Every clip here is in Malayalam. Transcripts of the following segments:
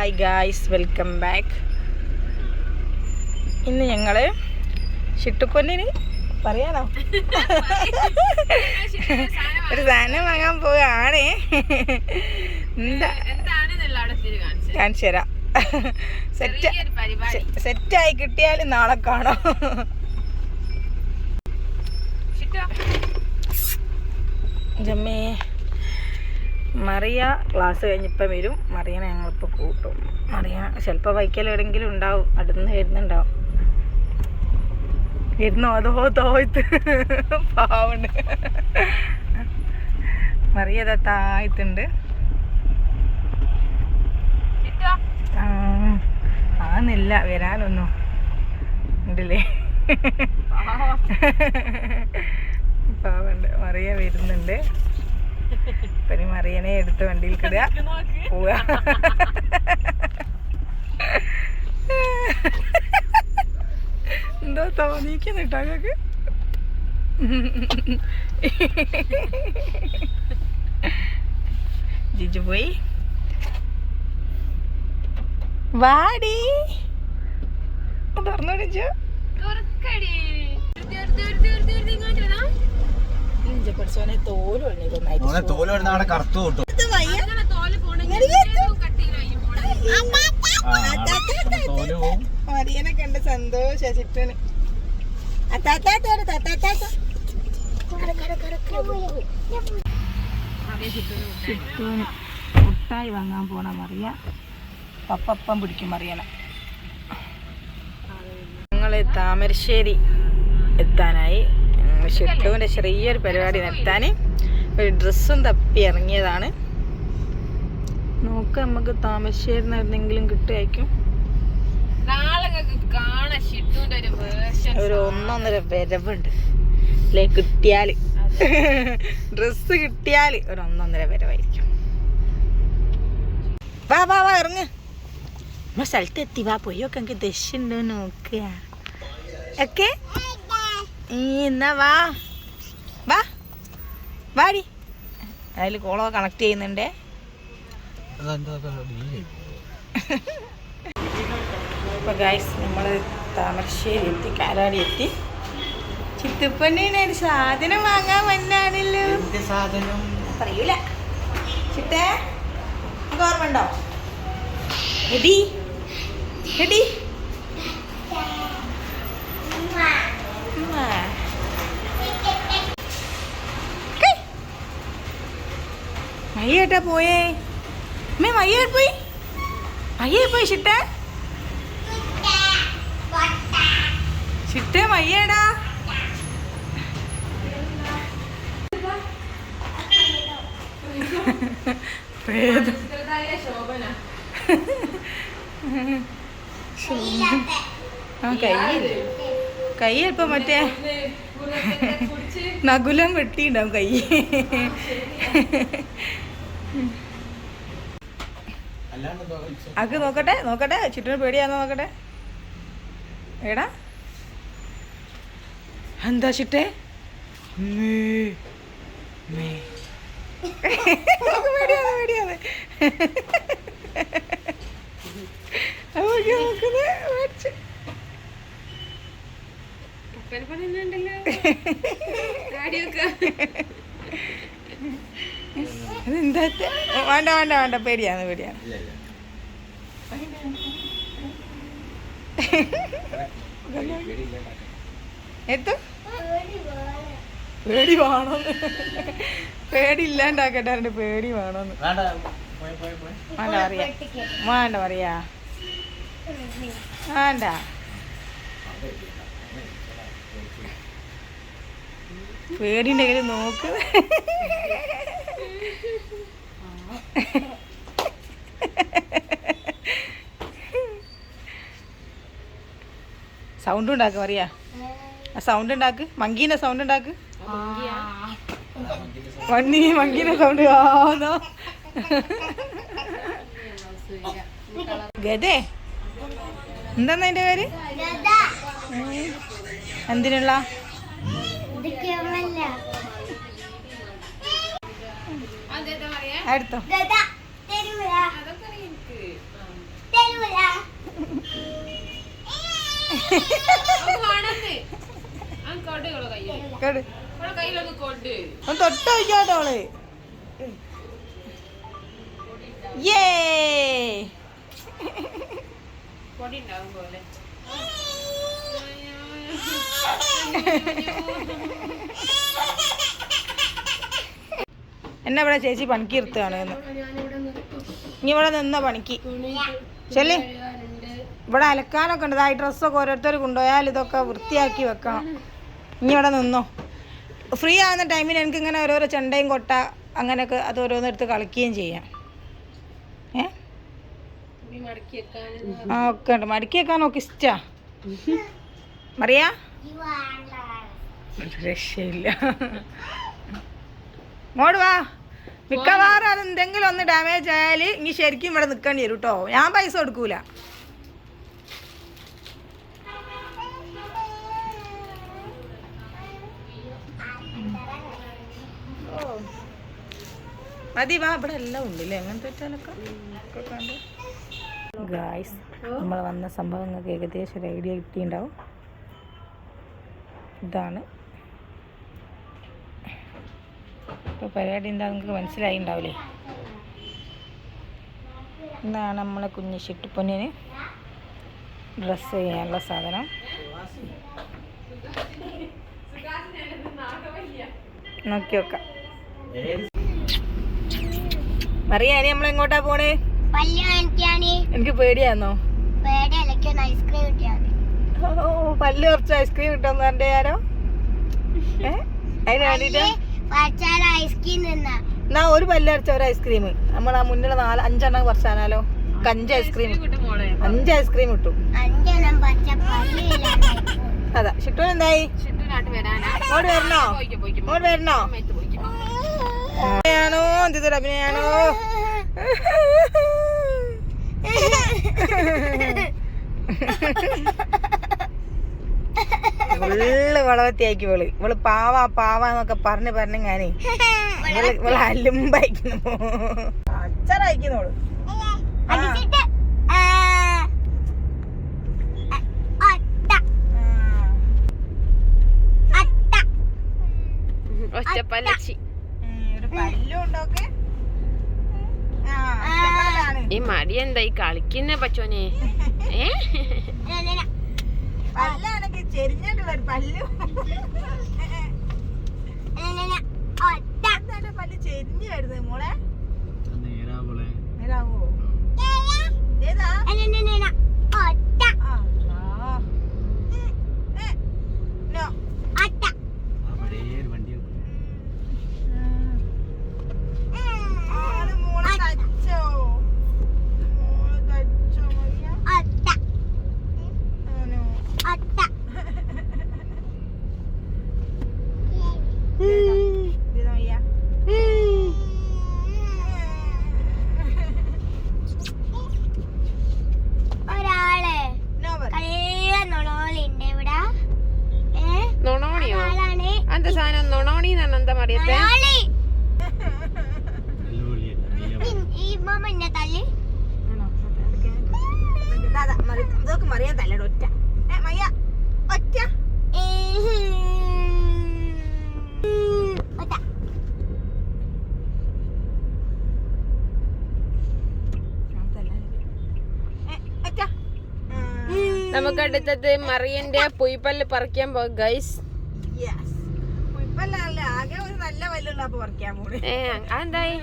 ഹായ് ഗായ്സ് വെൽക്കം ബാക്ക് ഇന്ന് ഞങ്ങൾ ഷിട്ടുക്കൊന്നിന് പറയാനോ? ഒരു സാധനം വാങ്ങാൻ പോവുകയാണ്. എന്താ? കാണിച്ചു തരാം സെറ്റ് സെറ്റായി കിട്ടിയാൽ നാളെ കാണാം. ജമ്മേ. മറിയ ക്ലാസ് കഴിഞ്ഞിപ്പം വരും. മറിയനെ ഞങ്ങളിപ്പോൾ കൂട്ടും. മറിയ ചിലപ്പോൾ വൈക്കൽ എവിടെയെങ്കിലും ഉണ്ടാവും. അടുന്ന് വരുന്നുണ്ടാവും. ഇരുന്നോ അതോ തോയ്ത്ത് പാവുണ്ട് മറിയ ഇതാ താഴ്ത്തുണ്ട് ആന്നില്ല വരാനൊന്നും. ഉണ്ടല്ലേ? പാവുണ്ട്. മറിയ വരുന്നുണ്ട്. ഇപ്പൊ ഇനി മറിയനെ എടുത്ത് വണ്ടിയിൽ കിടുക. പോവുക. എന്തോ തോന്നിക്കുന്നുട്ടോ അങ്ങക്ക്. ജിജു പോയി. വാടി. തുറന്നു പിടിച്ചു പഠിച്ചോനെ തോൽ ഓനെ തോൽ വരുന്ന അവിടെ കറുത്തു കിട്ടും. മരിയനെ കണ്ട് സന്തോഷ ചിട്ടന് ചിട്ടൂന് മുട്ടായി വാങ്ങാൻ പോണ മറിയ. പപ്പപ്പം പിടിക്കും മറിയനെ. ഞങ്ങൾ താമരശ്ശേരി എത്താനായി. ഷിട്ടുവിന്റെ ചെറിയൊരു പരിപാടി നിർത്താൻ ഒരു ഡ്രസ്സും തപ്പി ഇറങ്ങിയതാണ്. നോക്കാം നമുക്ക് താമരശ്ശേരി എന്തെങ്കിലും കിട്ടുമായിരിക്കും ഒരു ഒന്നൊന്നര വരവുണ്ട്. അല്ലേ കിട്ടിയാൽ ഡ്രസ്സ് കിട്ടിയാൽ ഒരു ഒന്നൊന്നര വരവായിരിക്കും. വാ വാ വാ ഇറങ്ങ്. നമ്മൾ സ്ഥലത്ത് എത്തി വാ പോയി ഒക്കെ എനിക്ക് ദശുണ്ടോ നോക്കുക. ഒക്കെ? ഈ എന്നാ വാ. വാ. വാടി. അതിൽ കോളോ കണക്ട് ചെയ്യുന്നുണ്ടേ. അപ്പോൾ ഗൈസ് നമ്മൾ താമരശ്ശേരി എത്തി കാലാടി എത്തി. ചിത്തുപ്പണ്ണിന് ഒരു സാധനം വാങ്ങാൻ വന്നാണല്ലോ. സാധനം? പറയൂല. ചിട്ടേ ഓർമ്മ ഉണ്ടോ എടി എടി. കൈ. മയ്യേട്ടാ പോയേ അമ്മേ മയ്യേ പോയി മയ്യേ പോയി ചിട്ടേ ചിട്ടേ മയ്യേടാ പ്രേതം ശോഭന കയ്യിൽ കൈ അല്പം മറ്റേ നകുലം വെട്ടിണ്ടാവും കൈ. അക്ക് നോക്കട്ടെ നോക്കട്ടെ ചുറ്റിന് പേടിയാന്ന് നോക്കട്ടെ? എടാ. എന്താ ചിട്ടേ. പേടിയാന്ന് പേടിയാന്ന്. ഇത്? വേണ്ട വേണ്ട വേണ്ട. പേടിയാണ് പേടിയാണ്. എത്തു പേടി വേണോന്ന് പേടി ഇല്ലാണ്ടാക്കട്ടെ പേടി വേണോന്ന് വേണ്ട പോയി പോയി പോയി. വേണ്ട പറയാ. വേണ്ട പറയാ വേണ്ട പേടിയുണ്ടെങ്കിൽ നോക്ക്. സൗണ്ട് ഉണ്ടാക്ക് പറയാ ആ സൗണ്ട് ഉണ്ടാക്ക്. മങ്കീന സൗണ്ട് ഉണ്ടാക്ക്. മണ്ണി മങ്കീന സൗണ്ട്. ആണോ ഗതേ എന്താന്ന് അതിന്റെ പേര്? എന്തിനുള്ള? തൊട്ടോളെ ഏ കൊടി. ഉണ്ടാവും പോലെ എന്നെ ഇവിടെ ചേച്ചി പണിക്ക് ഇരുത്തുകയാണ് എന്ന്. ഇനി ഇവിടെ നിന്ന പണിക്ക്. ചെല്ലി. ഇവിടെ അലക്കാനൊക്കെ ഉണ്ട്. ഈ ഡ്രസ്സൊക്കെ ഓരോരുത്തർ കൊണ്ടുപോയാൽ ഇതൊക്കെ വൃത്തിയാക്കി വെക്കണം. ഇനി ഇവിടെ നിന്നോ. ഫ്രീ ആവുന്ന ടൈമിൽ എനിക്ക് ഇങ്ങനെ ഓരോരോ ചെണ്ടയും കൊട്ട അങ്ങനെയൊക്കെ അത് ഓരോന്നെടുത്ത് കളിക്കുകയും ചെയ്യാം. ഏ? ആ ഒക്കെ ഉണ്ട്. മടക്കി വെക്കാനൊക്കെ ഇഷ്ടമാണ് ഇഷ്ടാ. മറിയാ? രക്ഷയില്ല. മോട് വാ. മിക്കവാറും അത് എന്തെങ്കിലും ഒന്ന് ഡാമേജ് ആയാൽ ഇനി ശരിക്കും ഇവിടെ നിൽക്കേണ്ടി വരും കേട്ടോ ഞാൻ പൈസ കൊടുക്കൂല. മതി വാ. ഇവിടെ എല്ലാം ഉണ്ടല്ലേ അങ്ങനത്തെ വെച്ചാലൊക്കെ? ഗായ്സ് നമ്മൾ വന്ന സംഭവങ്ങൾക്ക് ഏകദേശം ഒരു ഐഡിയ കിട്ടിയിട്ടുണ്ടാവും. ഇതാണ്. ഇപ്പോൾ പരിപാടി എന്താ നിങ്ങൾക്ക് മനസ്സിലായി ഉണ്ടാവില്ലേ ഇതാണ് നമ്മളെ കുഞ്ഞ് ഷിട്ടുപ്പൊന്നിന് ഡ്രസ്സ് ചെയ്യാനുള്ള സാധനം. നോക്കി നോക്കാം. അറിയാനി നമ്മളെങ്ങോട്ടാ നമ്മൾ എങ്ങോട്ടാ പോണേ? എനിക്ക് പേടിയാന്നോ? പേടിയല്ല ഐസ്ക്രീം ഓ പല്ല് കുറച്ച് ഐസ്ക്രീം കിട്ടുമെന്ന് എന്റെ ആരോ? അതിന് വേണ്ടിട്ട്? എന്നാ ഒരു പല്ല് കുറച്ച ഒരു ഐസ്ക്രീം നമ്മൾ ആ മുന്നിൽ നാല് അഞ്ചെണ്ണം കുറച്ചാനാലോ അഞ്ച് ഐസ്ക്രീം അഞ്ച് ഐസ്ക്രീം കിട്ടും അതാ. ഷിട്ടു എന്തായി? ഇങ്ങോട്ട് വരണോ? ഇങ്ങോട്ട് വരണോ? അഭിനയാണോ? എന്തൊരു അഭിനയാണോ? ഫുള്ള് വളവത്തിയാക്കി ഇവൾ. ഇവൾ പാവാ പാവ എന്നൊക്കെ പറഞ്ഞ് പറഞ്ഞ് ഞാനേ ഇവൾ ഇവൾ അലുമ്പയക്കുന്നു. അച്ഛനയക്കുന്നോൾ ഒറ്റപ്പല്ലച്ചി. ഈ മടി എന്താ? ഈ കളിക്കുന്ന പച്ചോനെ. ഏ ഇങ്ങനെ. പല്ലാണെങ്കിൽ ചെരിഞ്ഞിട്ടുള്ള ഒരു പല്ലു ഇങ്ങനെ. ഒട്ട എന്താണ് പല്ല് ചെരിഞ്ഞു വരുന്നത് മോളെ നേരാവളെ നേരാവോ ഏതാ ഇങ്ങനെ. ഒട്ട ആ, ആ. ഏ, നോ. അട്ട ആ പഴയ ഒരു വണ്ടി വെക്കും. അത് മോളെ തച്ചോ മോൾ തച്ചോ മറിയ അട്ട ആനോ അട്ട ഇത് മയ്യ ഒരാൾ നോ പറ കള്ള നൊണോളിണ്ട് ഇവിടെ ഏ നൊണോണിയോ ആളാണ് എന്താ സാധനം നൊണോണി എന്നാണ് എന്താ മറിയത്തെ നൊണോളി നല്ല പുള്ളിയല്ല. നീല ഈ മമ്മ എന്നെ തല്ലി ആണോ? അതൊക്കെ. ദാ, ദാ, മറി- ഇതൊക്കെ മറിയാൻ തല്ലട ഒറ്റ. ഏ മയ്യ ഒറ്റ. ഒട്ട ഞാൻ തല്ലാൻ ഏ, ഒറ്റ. നമുക്ക് അടുത്തത് മറിയന്റെ പുയ്പല്ല് പറിക്കാൻ പോകും ഗൈസ് ആകെ ഒരു നല്ല വല്ലുള്ള പറിക്കാൻ പോണേ. അതെന്തായി?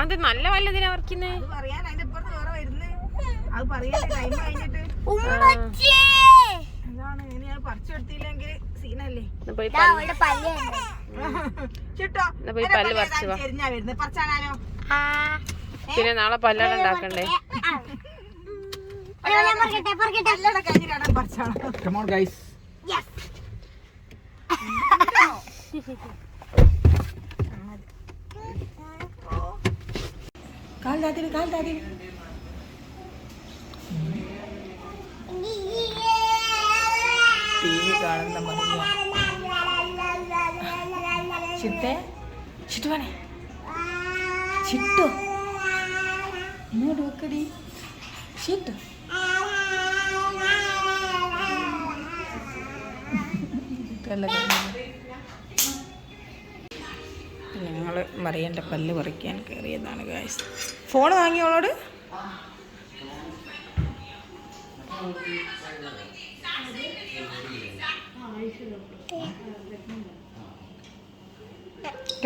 അത് നല്ല വല്ലതിനാ പറിക്കുന്നേ? അത് പറയാൻ അതിന്റെ ഇപ്പുറത്ത് വേറെ വരുന്നേ അത് പറയാൻ ടൈം കഴിഞ്ഞിട്ട്. ഉമ്മച്ചി! അതാണ് ഇനി ഞാൻ പറിച്ചു കൊടുത്തില്ലെങ്കിൽ സീനല്ലേ? ചിട്ടോ. പോയി പല്ല് പറിച്ച് വാ. ചെരിഞ്ഞാ വരുന്നത് പറിച്ചാനാലോ? പിന്നെ നാളെ പല്ലാണ് ഉണ്ടാക്കണ്ടേ? കാൽ ഒരു കാൽ പറിക്കട്ടെ, വി കാണുന്ന മറിയ ചിട്ടേ ചിട്ടു. ചിട്ടു. ഇങ്ങോട്ട് ഞങ്ങൾ മറിയന്റെ പല്ല് പറിക്കാൻ കയറിയതാണ് ഗായ്സ് ഫോൺ വാങ്ങിയോളോട് എനിക്ക്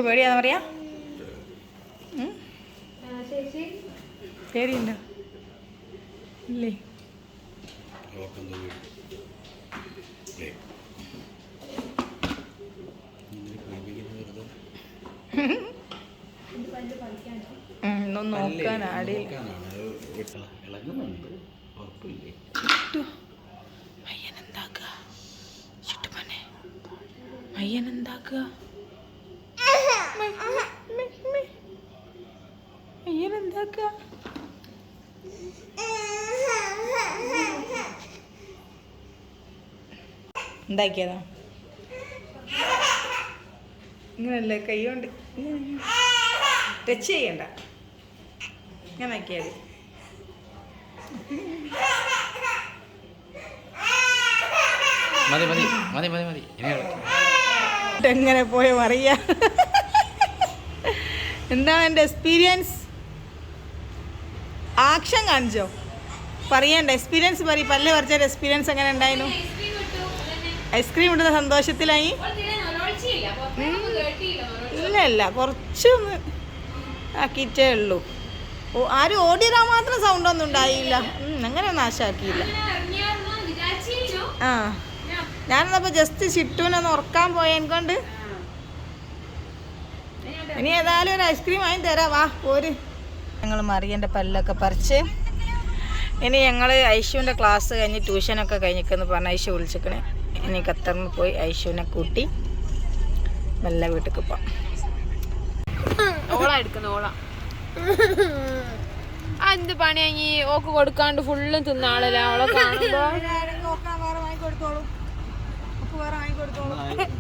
പേടിയാന്ന് പറയാ? പേടിയുണ്ടോ. ഇല്ലേ? നോക്കാൻ ആടിയില്ല ഇളകുന്നുണ്ട്. ഉറപ്പില്ലേ? മയ്യനെന്താക്കുക മയ്യനെന്താക്കുക എന്താക്കിയതാ ഇങ്ങനല്ലേ കൈ കൊണ്ട് ടച്ച് ചെയ്യണ്ട. ഇങ്ങനെ ആക്കിയാൽ മതി. മതി മതി മതി മതി ഇനി കളിക്കാം. എങ്ങനെ പോയ മറിയ എന്താണ് എന്റെ എക്സ്പീരിയൻസ് ആക്ഷൻ കാണിച്ചോ? പറയണ്ട എക്സ്പീരിയൻസ് പറയും. പല്ല് പറിച്ചൊരു എക്സ്പീരിയൻസ് എങ്ങനെ ഉണ്ടായിരുന്നു? ഐസ്ക്രീം ഇടുന്ന സന്തോഷത്തിലായി? ഇല്ല ഇല്ല കുറച്ചൊന്ന് ആക്കിയിട്ടേ ഉള്ളൂ. ഓ ആരും ഓടിയതാ മാത്രം സൗണ്ടൊന്നും ഉണ്ടായില്ല. അങ്ങനെ നാശാക്കിയില്ല ആ. ഞാനെന്നപ്പോൾ ജസ്റ്റ് ചിട്ടൂനൊന്ന് ഉറക്കാൻ പോയതിനെ കൊണ്ട്. ഇനി ഏതായാലും ഒരു ഐസ്ക്രീം വാങ്ങി തരാ. വാ പോര്. ഞങ്ങൾ മറിയന്റെ പല്ലൊക്കെ പറിച്ച് ഇനി ഞങ്ങൾ ഐശുവിന്റെ ക്ലാസ് കഴിഞ്ഞ് ട്യൂഷനൊക്കെ കഴിഞ്ഞിക്കെന്ന് പറഞ്ഞ ഐശു വിളിച്ചിക്കണേ ഇനി ഖത്തറിന് പോയി ഐശുവിനെ കൂട്ടി മെല്ലെ വീട്ടിൽ പോവാം. ഓള എടുക്കുന്നു ഓള. എന്ത് പണിയാങ്ങി ഓക്ക് കൊടുക്കാണ്ട് ഫുള്ളും തിന്നാളല്ലേ? അവളെ കാണുമ്പോ.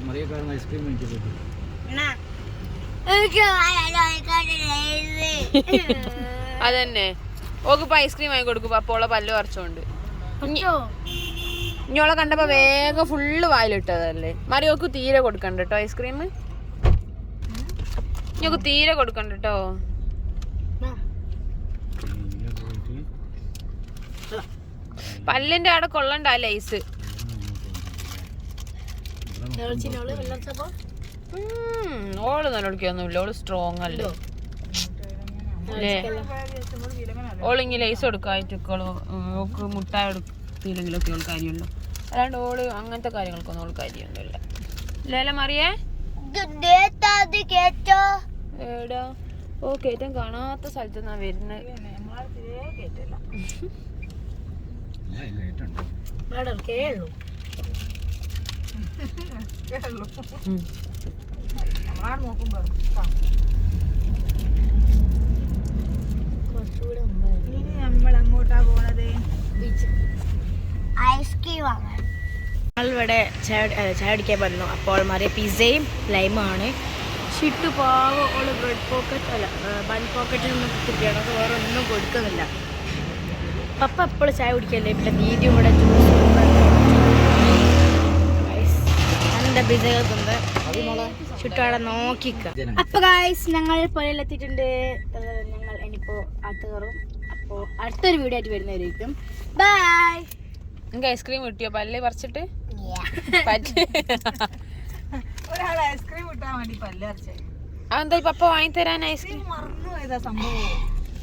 മറിയക്കാരൻ ഐസ്ക്രീം അതന്നെ. ഓക്കിപ്പോ ഐസ്ക്രീം വാങ്ങി കൊടുക്കും അപ്പൊ ഓളെ പല്ല് പറിച്ചോണ്ട്. ഇനി ഓളെ കണ്ടപ്പോ വേഗം ഫുള്ള് വായിലിട്ടതല്ലേ? മറി ഓക്ക് തീരെ കൊടുക്കണ്ട കേട്ടോ ഐസ്ക്രീം. ഇനി തീരെ കൊടുക്കണ്ട കേട്ടോ പല്ലിന്റെ അവിടെ കൊള്ളണ്ട ലൈസ്. ഓൾ നിലവിളിക്കൊന്നുമില്ല ഓൾ സ്ട്രോങ് അല്ലേ? അല്ലേ? ഓളിങ്ങനെ ലൈസ് കൊടുക്കായിട്ടൊക്കെ ഓക്ക് മുട്ടായി ഒക്കെ ഓൾ കാര്യമുള്ളൂ അല്ലാണ്ട് ഓൾ അങ്ങനത്തെ കാര്യങ്ങൾക്കൊന്നും ഓൾ കാര്യമൊന്നുമില്ല. ലേല മറിയേ? ഏടാ ഓ കയറ്റം കാണാത്ത സ്ഥലത്ത് നിന്നാ വരുന്നത് കേട്ടില്ല കേട്ടുണ്ട് കേളു കുറച്ചുകൂടെ ഇനി നമ്മൾ അങ്ങോട്ടാ പോണത് ഐസ്ക്രീം വാങ്ങാൻ. ഞങ്ങളിവിടെ ചായ അടിക്കാൻ വന്നു. അപ്പോൾ മാറിയ പിസയും ലൈമാണ്. ഷിട്ട് പാവം ഓൾ ബ്രെഡ് പോക്കറ്റ് അല്ല ബൺ പോക്കറ്റിൽ നിന്ന് കിട്ടിയാണ്. അത് വേറെ ഒന്നും കൊടുക്കുന്നില്ല. പപ്പ എപ്പോഴും ചായ കുടിക്കല്ലേ? പിന്നെ ദീദി ഇവിടെ ജ്യൂസ് ചുറ്റവിടെ നോക്കിക്ക. അപ്പൊ ഗായ്സ് ഞങ്ങൾ പുഴയിലെത്തിയിട്ടുണ്ട്. ഞങ്ങൾ ഇനിയിപ്പോ അടുത്ത് കയറും. അപ്പോൾ അടുത്തൊരു വീഡിയോ ആയിട്ട് വരുന്നതായിരിക്കും ബൈ നിങ്ങൾക്ക് ഐസ്ക്രീം കിട്ടിയോ? പല്ല് പറിച്ചിട്ട്? ഒരാൾ ഐസ്ക്രീം കിട്ടാൻ വേണ്ടി പല്ലറച്ചേ അതെന്താ ഈ പപ്പ വാങ്ങി ഐസ്ക്രീം? മറന്നു പോയതാ സംഭവം.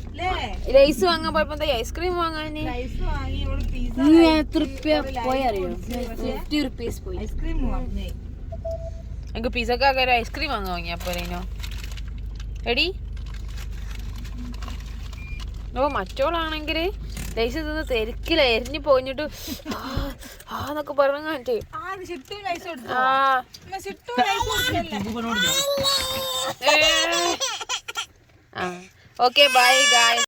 അല്ലേ ലൈസ് വാങ്ങാൻ പോയപ്പോ എന്താ ഐസ്ക്രീം വാങ്ങാന്? എത്ര പോയി അറിയോ? ഫിഫ്റ്റി റുപ്പീസ് പോയി? ഐസ്ക്രീം വാങ്ങി എനിക്ക് പിസക്കാക്ക് ഒരു ഐസ്ക്രീം വാങ്ങാൻ വാങ്ങിയാ പോരേനോ എടി ഓ മറ്റോളാണെങ്കിൽ ലൈസ് തിന്ന് തിരക്കില എരിഞ്ഞു പോഞ്ഞിട്ട് ആ ആ എന്നൊക്കെ ആ ഓക്കെ ബൈ ഗായ്